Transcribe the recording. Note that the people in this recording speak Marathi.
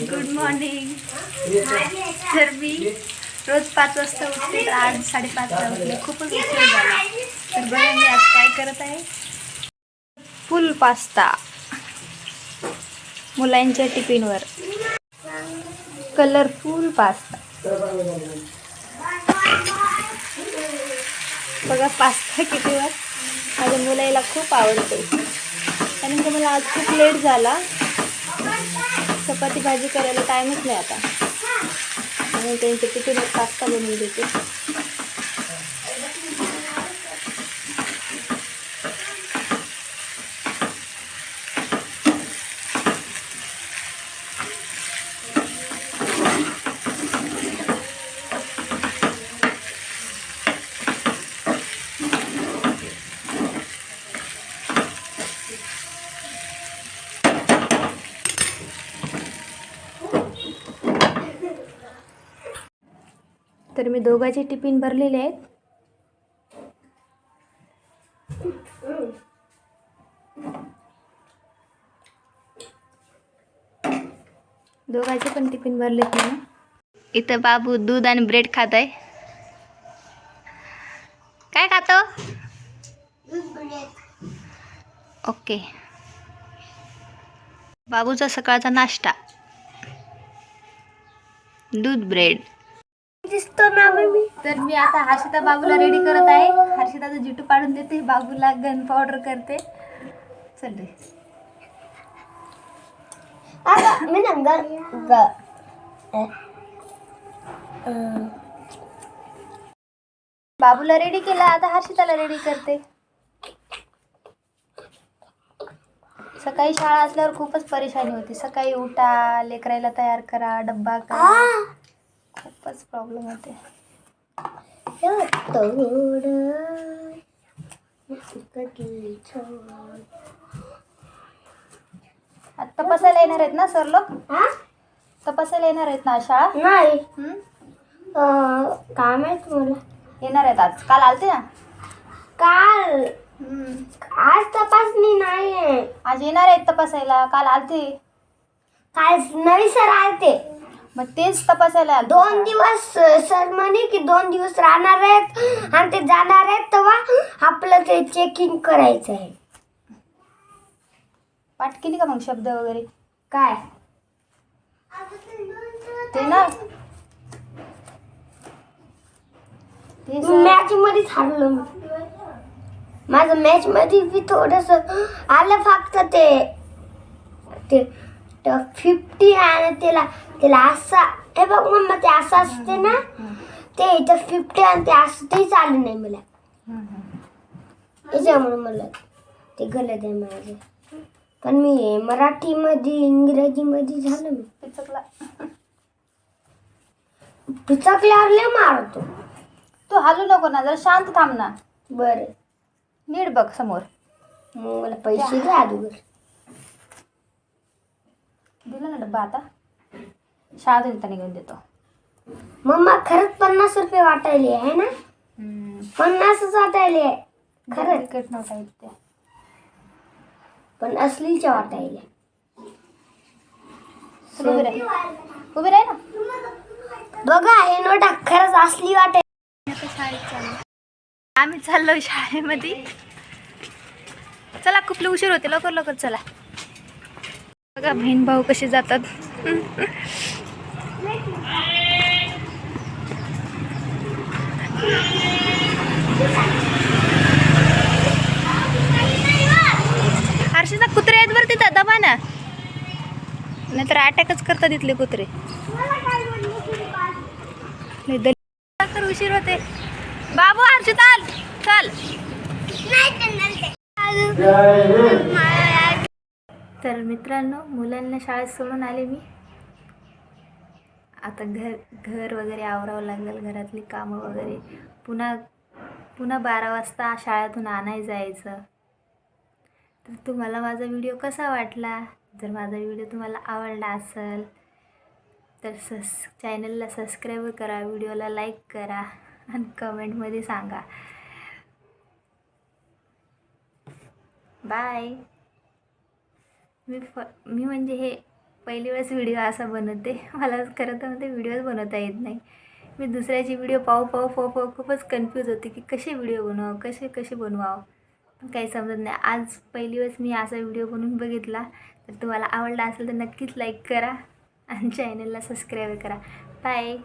गुड मॉर्निंग तर मी रोज पाच वाजता उठते तर आज साडेपाचला उठले. खूपच उशीर झाला. तर बघा मी आज काय करत आहे? Full pasta. मुलांच्या टिफिनवर. Colourful pasta. बघा पास्ता कितीवर माझ्या मुलाला खूप आवडते. कारण की मला आज खूप लेट झाला. चपाती भाजी करायला टाईमच नाही आता. म्हणून त्यांच्या टिफिनवर पास्ता बनवून देते. तर मी दोघांचे टिफिन भरलेले आहेत. दोघांचे पण टिफिन भरलेत मी इथं बाबू दूध आणि ब्रेड खात आहे काय खातो? ओके. बाबूचा सकाळचा नाश्ता. दूध ब्रेड. दिसतो ना मी तर मी आता हर्षिता बाबूला रेडी करत आहे. हर्षिताचं जिटू पाडून देते. बाबूला गन पावडर करते. चल रे. आता मी ना ग ग अ, अ, बाबूला रेडी केला. आता हर्षिताला रेडी करते. सकाळी शाळा असल्यावर खूपच परेशानी होती. सकाळी उठा लेकरायला तयार करा डब्बा करा. खूपच प्रॉब्लेम होते. तपासायला येणार आहेत ना सर लोक? हा? तपासायला येणार आहेत ना शाळा नाही. काय माहीत मला येणार आहेत आज. काल आलते ना? काल. आज तपासणी नाही आज येणार आहेत तपासायला. काल आलते. काल नवी सर आलते. मग तेच तपासायला दोन. दिवस सर म्हणे की दोन दिवस राहणार आहेत आणि ते जाणार आहेत तेव्हा आपलं ते चेकिंग करायचं आहे. पाठ केली का मग शब्द वगैरे? काय? ते ना. ते सर- मॅच मध्ये हारलो मी. माझं मॅच मध्ये बी थोडस आलं फक्त ते ते फिफ्टी आणि त्याला. त्याला असा हे बघ मम्मा ते असं असते ना ते इथं फिफ्टी आणि ते असं तेच आलं नाही मला. त्याच्यामुळे मला ते गलत आहे माझं. पण मी मराठीमध्ये इंग्रजीमध्ये झालं मी. पिचकला. पिचकल्यावर लय मारतो. तू हालू नको ना जरा शांत थांब ना. बरं. नीट बघ समोर. मग मला पैसे द्या अगोदर दिला ना डब्बा आता. शाळेतून येताना घेऊन देतो. मम्मा खरंच पन्नास रुपये वाटायले आहे ना? पन्नासच वाटायले. खरंच? तिकीट नव्हता येत ते. पण असलीच्या वाटायले चल उभी राह. उभी राह ना. बघा हे नोटा खरंच असली वाटाय आता शाळेत चाललो आम्ही चाललो शाळेमध्ये. चला खूप उशीर होते. लवकर लवकर चला. बघा बहीण भाऊ कसे जातात. हर्षदा कुत्रे आहेत बरं तिथं दबा ना. नाहीतर अटॅकच करतात इथले कुत्रे. उशीर होते. बाबू हर्षिताल चल. तर मित्रांनो मुलांना शाळेत सोडून आले मी. आता घर घर वगैरे आवरावं लागेल घरातली कामं वगैरे. पुन्हा पुन्हा बारा वाजता शाळेतून आणाय जायचं. तर तुम्हाला माझा व्हिडिओ कसा वाटला? जर माझा व्हिडिओ तुम्हाला आवडला असेल तर सस चॅनलला सबस्क्राईब करा व्हिडिओला लाईक करा आणि कमेंटमध्ये सांगा. बाय. मी फ मी म्हणजे हे पहिली वेळेस व्हिडिओ असा बनवते. मला खरं तर ते व्हिडिओज बनवता येत नाही. मी दुसऱ्याची व्हिडिओ पाहू पाहू पाहू पाहू खूपच कन्फ्यूज होते की कसे व्हिडिओ बनवावं कसे कसे बनवावं. पण काही समजत नाही. आज पहिली वेळेस मी असा व्हिडिओ बनवून बघितला. तर तुम्हाला आवडला असेल तर नक्कीच लाईक करा आणि चॅनलला सबस्क्राईब करा. बाय